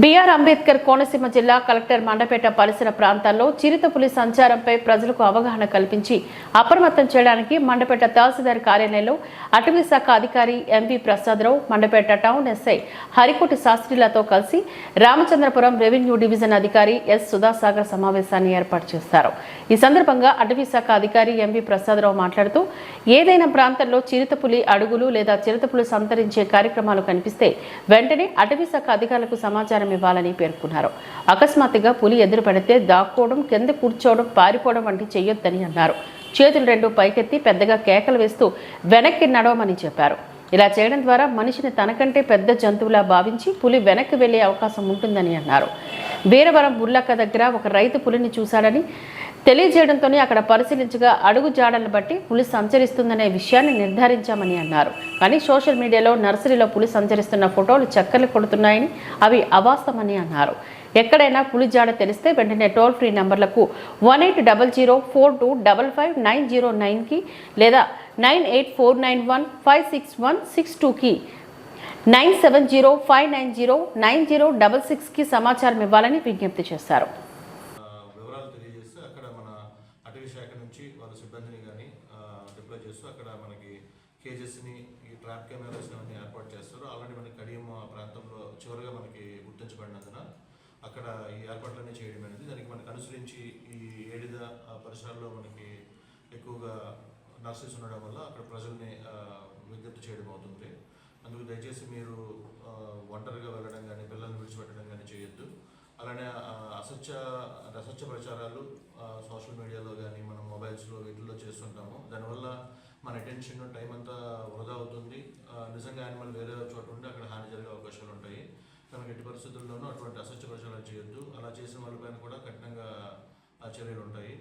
BR Ambedkar Konaseema జిల్లా collector Mandapeta పరిసర ప్రాంతాల్లో చిరుతపులి సంచారంపై ప్రజలకు అవగాహన కల్పించి అప్రమత్తం చేయడానికి మండపేట తహసీల్దార్ కార్యాలయంలో అటవీ శాఖ అధికారి MV Prasadarao Mandapeta town SI Harikoti శాస్త్రిలతో కలిసి రామచంద్రపురం రెవెన్యూ డివిజన్ అధికారి ఎస్ సుధాసాగర్ సమావేశాన్ని ఏర్పాటు చేశారు. ఈ సందర్భంగా అటవీ శాఖ అధికారి ఎంవి ప్రసాదరావు మాట్లాడుతూ ఏదైనా ప్రాంతంలో చిరుతపులి అడుగులు లేదా చిరుతపులు సంతరించే కార్యక్రమాలు కనిపిస్తే వెంటనే అటవీ శాఖ అధికారులకు సమాచారం ఇవ్వాలని పేర్కొన్నారు. అకస్మాత్తుగా పులి ఎదురు పడితే దాక్కోవడం కింద కూర్చోవడం పారిపోవడం వంటి చేయొద్దని అన్నారు. చేతులు రెండు పైకెత్తి పెద్దగా కేకలు వేస్తూ వెనక్కి నడవమని చెప్పారు. ఇలా చేయడం ద్వారా మనిషిని తనకంటే పెద్ద జంతువులా భావించి పులి వెనక్కి వెళ్ళే అవకాశం ఉంటుందని అన్నారు. వీరవరం బుల్లక్క దగ్గర ఒక రైతు పులిని చూశాడని తెలియజేయడంతోనే అక్కడ పరిశీలించగా అడుగు జాడలను బట్టి పులి సంచరిస్తుందనే విషయాన్ని నిర్ధారించామని అన్నారు. కానీ సోషల్ మీడియాలో నర్సరీలో పులి సంచరిస్తున్న ఫోటోలు చక్కర్లు కొడుతున్నాయని అవి అవాస్తవమని అన్నారు. ఎక్కడైనా పులి జాడ తెలిస్తే వెంటనే toll free నంబర్లకు one eight double zero four two double five nine zero నైన్కి లేదా nine eight four nine one five six one six టూకి nine seven zero five nine zero nine zero double సిక్స్కి సమాచారం ఇవ్వాలని విజ్ఞప్తి చేశారు ఆ, వివరాలు తెలియజేస్తూ అక్కడ మన అటవీ శాఖ నుంచి వాళ్ళ సిబ్బందిని కానీ డిప్లాయ్ చేస్తూ అక్కడ మనకి కేజెస్ని ఈ ట్రాప్ కెమెరాస్ అన్ని ఏర్పాటు చేస్తారు. ఆల్రెడీ మనకి కడియం ఆ ప్రాంతంలో చివరిగా మనకి గుర్తించబడినందున అక్కడ ఈ ఏర్పాట్లన్నీ చేయడం అనేది దానికి మనకు అనుసరించి ఈ ఏడిద పరిసరాల్లో మనకి ఎక్కువగా నర్సెస్ ఉండడం వల్ల అక్కడ ప్రజల్ని విద్యుత్ విజ్ఞప్తి చేయడం అవుతుంది. అందుకు దయచేసి మీరు ఒంటరిగా వెళ్ళడం కానీ పిల్లల్ని విడిచిపెట్టడం కానీ చేయొద్దు. అలానే అసత్య అసత్య ప్రచారాలు సోషల్ మీడియాలో కానీ మనం మొబైల్స్లో వీటిల్లో చేస్తుంటాము. దానివల్ల మన అటెన్షన్ టైం అంతా వృధా అవుతుంది. నిజంగా యానిమల్ వేరే చోట ఉండి అక్కడ హాని జరిగే అవకాశాలు ఉంటాయి. కనుక ఎట్టి పరిస్థితుల్లోనూ అటువంటి అసత్య ప్రచారాలు చేయొద్దు. అలా చేసిన వాళ్ళపైన కూడా కఠినంగా ఆ చర్యలు ఉంటాయి.